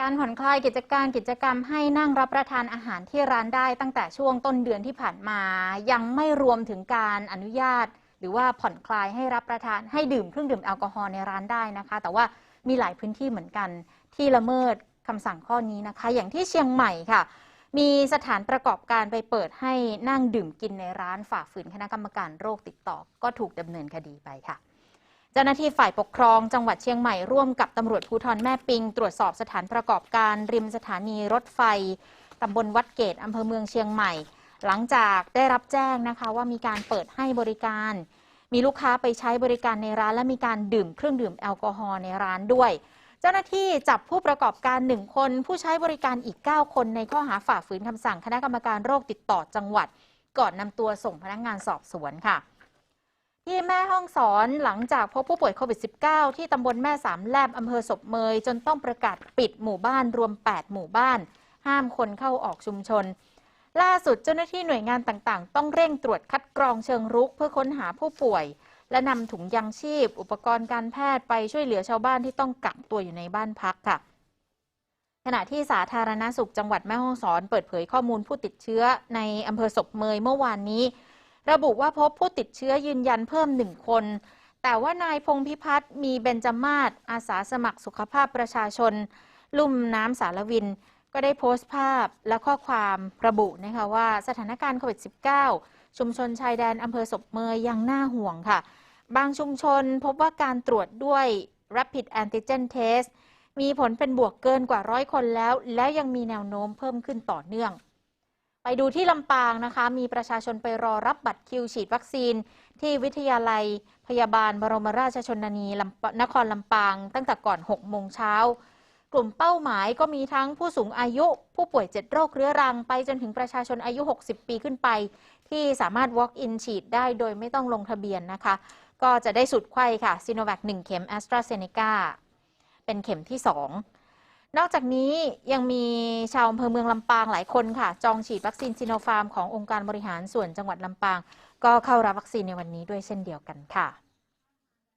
การผ่อนคลายกิจการกิจกรรมให้นั่งรับประทานอาหารที่ร้านได้ตั้งแต่ช่วงต้นเดือนที่ผ่านมา ยังไม่รวมถึงการอนุญาต หรือว่าผ่อนคลายให้รับประทานให้ดื่มเครื่องดื่มแอลกอฮอล์ในร้านได้นะคะ แต่ว่ามีหลายพื้นที่เหมือนกัน ที่ละเมิดคำสั่งข้อนี้นะคะ อย่างที่เชียงใหม่ค่ะ มีสถานประกอบการไปเปิดให้นั่งดื่มกินในร้านฝ่าฝืนคณะกรรมการโรคติดต่อก็ถูกดำเนินคดีไปค่ะ เจ้าหน้าที่ฝ่ายปกครองจังหวัดเชียงใหม่ร่วมกับตำรวจภูธรแม่ปิง ตรวจสอบสถานประกอบการริมสถานีรถไฟตำบลวัดเกตอำเภอเมืองเชียงใหม่ หลังจากได้รับแจ้งนะคะว่ามีการเปิดให้บริการ มีลูกค้าไปใช้บริการในร้าน และมีการดื่มเครื่องดื่มแอลกอฮอล์ในร้านด้วย เจ้าหน้าที่จับผู้ประกอบการหนึ่งคน ผู้ใช้บริการอีก 9 คนในข้อหาฝ่าฝืนคำสั่งคณะกรรมการโรคติดต่อจังหวัด ก่อนนำตัวส่งพนักงานสอบสวนค่ะ ที่แม่ห้องสอนหลังจากพบผู้ป่วยโควิด -19 ที่ตำบลแม่สามแลบอำเภอศพเมย จนต้องประกาศปิดหมู่บ้านรวม 8 หมู่บ้าน ห้ามคนเข้าออกชุมชน ล่าสุดเจ้าหน้าที่หน่วยงานต่างๆ ต้องเร่งตรวจคัดกรองเชิงรุกเพื่อค้นหาผู้ป่วย และนำถุงยางชีพ อุปกรณ์การแพทย์ไปช่วยเหลือชาวบ้านที่ต้องกักตัวอยู่ในบ้านพักค่ะ ขณะที่สาธารณสุขจังหวัดแม่ฮ่องสอน เปิดเผยข้อมูลผู้ติดเชื้อในอำเภอศพเมยเมื่อวานนี้ ระบุว่าพบผู้ติดเชื้อยืนยันเพิ่มหนึ่งคน แต่ว่านายพงพิพัฒน์มีเบญจมาศอาสาสมัครสุขภาพประชาชน ลุ่มน้ำสารวิน ก็ได้โพสต์ภาพและข้อความระบุนะคะว่าสถานการณ์โควิด -19 ชุมชนชายแดนอำเภอศพเมยยังน่าห่วงค่ะ บางชุมชนพบว่าการตรวจด้วย Rapid Antigen Test มีผลเป็นบวกเกินกว่าร้อยคนแล้ว และยังมีแนวโน้มเพิ่มขึ้นต่อเนื่อง ไปดูที่ลำปางนะคะ มีประชาชนไปรอรับบัตรคิวฉีดวัคซีน ที่วิทยาลัยพยาบาลบรมราชชนนีนครลำปาง ตั้งแต่ก่อน 6 โมงเช้า กลุ่มเป้าหมายก็มีทั้งผู้สูงอายุ ผู้ป่วย 7 โรคเรื้อรัง ไปจนถึงประชาชนอายุ 60 ปีขึ้นไป ที่สามารถ walk in ฉีดได้โดยไม่ต้องลงทะเบียนนะคะ ก็จะได้สุดไข้ค่ะซีโนแวค1เข็มแอสตราเซเนกาเป็นเข็มที่ 2 นอกจากนี้ยังมีชาวอำเภอเมืองลำปางหลายคนค่ะ จองฉีดวัคซีนซิโนฟาร์มขององค์การบริหารส่วนจังหวัดลำปาง ก็เข้ารับวัคซีนในวันนี้ด้วยเช่นเดียวกันค่ะ